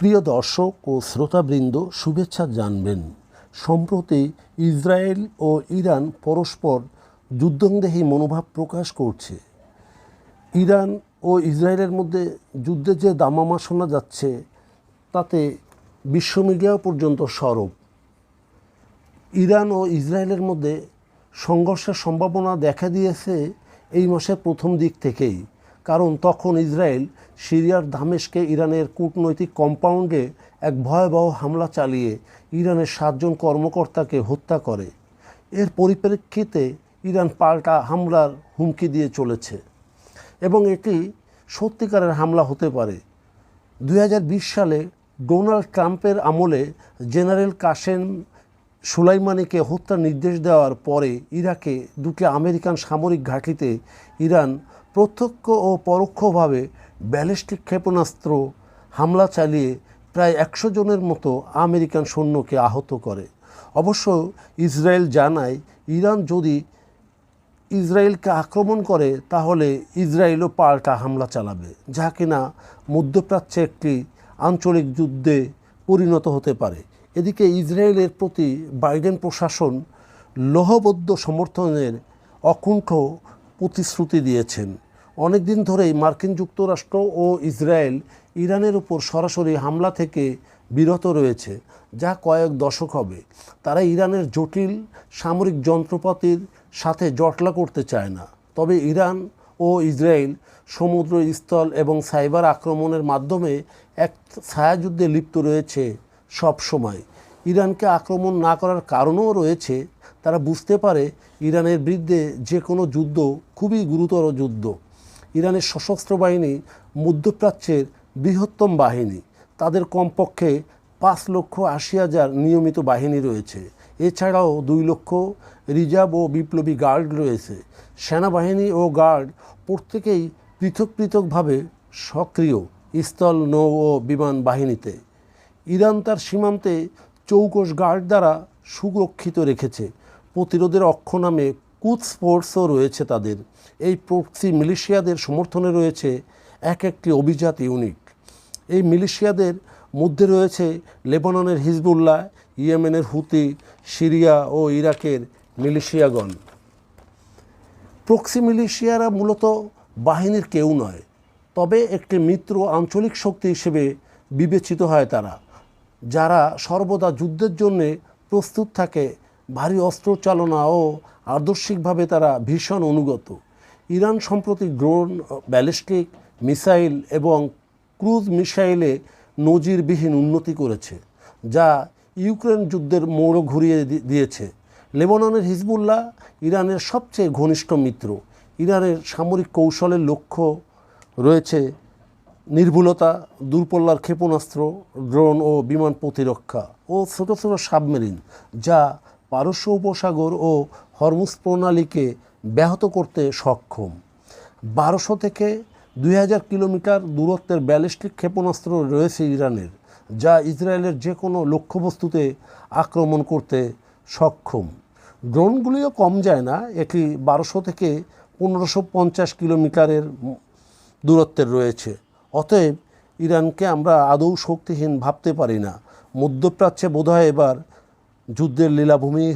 প্রিয় দর্শক ও শ্রোতাবৃন্দ, শুভেচ্ছা জানবেন। সম্প্রতি ইসরায়েল ও ইরান পরস্পর যুদ্ধংদেহী মনোভাব প্রকাশ করছে। ইরান ও ইসরায়েলের মধ্যে যুদ্ধের যে দামামা শোনা যাচ্ছে, তাতে বিশ্ব মিডিয়া পর্যন্ত সরব। ইরান ও ইসরায়েলের মধ্যে সংঘর্ষের সম্ভাবনা দেখা দিয়েছে এই মাসের প্রথম দিক থেকেই। কারণ তখন ইসরায়েল সিরিয়ার দামেশকে ইরানের কূটনৈতিক কম্পাউন্ডে এক ভয়াবহ হামলা চালিয়ে ইরানের সাতজন কর্মকর্তাকে হত্যা করে। এর পরিপ্রেক্ষিতে ইরান পাল্টা হামলার হুমকি দিয়ে চলেছে এবং এটি সত্যিকারের হামলা হতে পারে। দু হাজার বিশ সালে ডোনাল্ড ট্রাম্পের আমলে জেনারেল কাসেম সুলাইমানিকে হত্যার নির্দেশ দেওয়ার পরে ইরাকে দুটি আমেরিকান সামরিক ঘাঁটিতে ইরান প্রত্যক্ষ ও পরোক্ষভাবে ব্যালিস্টিক ক্ষেপণাস্ত্র হামলা চালিয়ে প্রায় একশো জনের মতো আমেরিকান সৈন্যকে আহত করে। অবশ্য ইসরায়েল জানায়, ইরান যদি ইসরায়েলকে আক্রমণ করে, তাহলে ইসরায়েলও পাল্টা হামলা চালাবে, যা কিনা মধ্যপ্রাচ্যে একটি আঞ্চলিক যুদ্ধে পরিণত হতে পারে। এদিকে ইসরায়েলের প্রতি বাইডেন প্রশাসন লোহবদ্ধ সমর্থনের অকুণ্ঠ প্রতিশ্রুতি দিয়েছেন। অনেক দিন ধরেই মার্কিন যুক্তরাষ্ট্র ও ইসরায়েল ইরানের উপর সরাসরি হামলা থেকে বিরত রয়েছে, যা কয়েক দশক হবে। তারা ইরানের জটিল সামরিক যন্ত্রপাতির সাথে জটলা করতে চায় না। তবে ইরান ও ইসরায়েল সমুদ্র স্থল এবং সাইবার আক্রমণের মাধ্যমে এক ছায়াযুদ্ধে লিপ্ত রয়েছে সব সময়। ইরানকে আক্রমণ না করার কারণও রয়েছে। তারা বুঝতে পারে ইরানের বিরুদ্ধে যে কোনো যুদ্ধ খুবই গুরুতর যুদ্ধ। ইরানের সশস্ত্র বাহিনী মধ্যপ্রাচ্যের বৃহত্তম বাহিনী। তাদের কমপক্ষে পাঁচ লক্ষ আশি হাজার নিয়মিত বাহিনী রয়েছে। এছাড়াও দুই লক্ষ রিজার্ভ ও বিপ্লবী গার্ড রয়েছে। সেনাবাহিনী ও গার্ড প্রত্যেকেই পৃথক পৃথকভাবে সক্রিয় স্থল, নৌ ও বিমান বাহিনীতে। ইরান তার সীমান্তে চৌকস গার্ড দ্বারা সুরক্ষিত রেখেছে। প্রতিরোধের অক্ষ নামে কুচ ফোর্সও রয়েছে তাদের। এই প্রক্সি মিলিশিয়াদের সমর্থনে রয়েছে এক একটি অভিজাত ইউনিট। এই মিলিশিয়াদের মধ্যে রয়েছে লেবাননের হিজবুল্লাহ, ইয়েমেনের হুতি, সিরিয়া ও ইরাকের মিলিশিয়াগণ। প্রক্সি মিলিশিয়ারা মূলত বাহিনীর কেউ নয়, তবে একটি মিত্র আঞ্চলিক শক্তি হিসেবে বিবেচিত হয় তারা, যারা সর্বদা যুদ্ধের জন্যে প্রস্তুত থাকে ভারী অস্ত্র চালনা ও আদর্শিকভাবে তারা ভীষণ অনুগত। ইরান সম্প্রতি ড্রোন, ব্যালিস্টিক, মিসাইল এবং ক্রুজ মিসাইলে নজিরবিহীন উন্নতি করেছে, যা ইউক্রেন যুদ্ধের মোড়ও ঘুরিয়ে দিয়েছে। লেবাননের হিজবুল্লাহ ইরানের সবচেয়ে ঘনিষ্ঠ মিত্র। ইরানের সামরিক কৌশলের লক্ষ্য রয়েছে নির্ভুলতা দূরপল্লার ক্ষেপণাস্ত্র, ড্রোন ও বিমান প্রতিরক্ষা ও ছোট ছোট সাবমেরিন, যা পারস্য উপসাগর ও হরমুজ প্রণালীকে ব্যাহত করতে সক্ষম। বারোশো থেকে দুই হাজার কিলোমিটার দূরত্বের ব্যালিস্টিক ক্ষেপণাস্ত্র রয়েছে ইরানের, যা ইসরায়েলের যে কোনো লক্ষ্যবস্তুতে আক্রমণ করতে সক্ষম। ড্রোনগুলিও কম যায় না, এটি বারোশো থেকে পনেরোশো পঞ্চাশ কিলোমিটারের দূরত্বের রয়েছে। অতএব ইরানকে আমরা আদৌ শক্তিহীন ভাবতে পারি না। মধ্যপ্রাচ্যে বোধহয় এবার যুদ্ধের লীলাভূমি